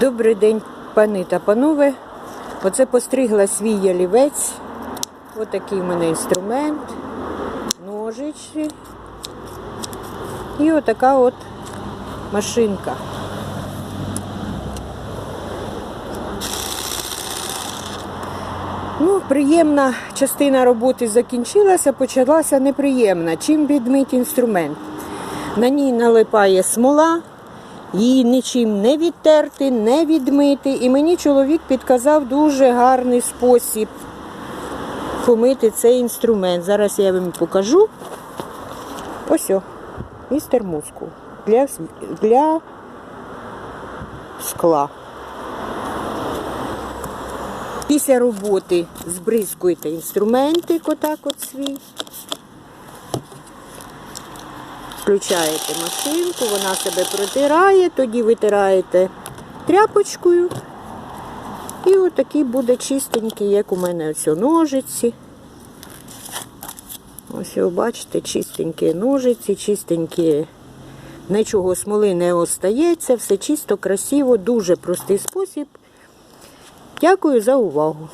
Добрий день, пани та панове. Оце постригла свій ялівець. Отакий в мене інструмент, ножичі. І отака от машинка. Ну, приємна частина роботи закінчилася, почалася неприємна. Чим відмить інструмент? На ній налипає смола, її нічим не відтерти, не відмити. І мені чоловік підказав дуже гарний спосіб помити цей інструмент. Зараз я вам покажу. Ось о, із термоску для, для скла. Після роботи збризкуйте інструментик, отак от свій. Включаєте машинку, вона себе протирає, тоді витираєте тряпочкою. І отакий буде чистенький, як у мене ось ножиці. Ось ви бачите, чистенькі ножиці, чистенькі, нічого смоли не остається, все чисто, красиво, дуже простий спосіб. Дякую за увагу.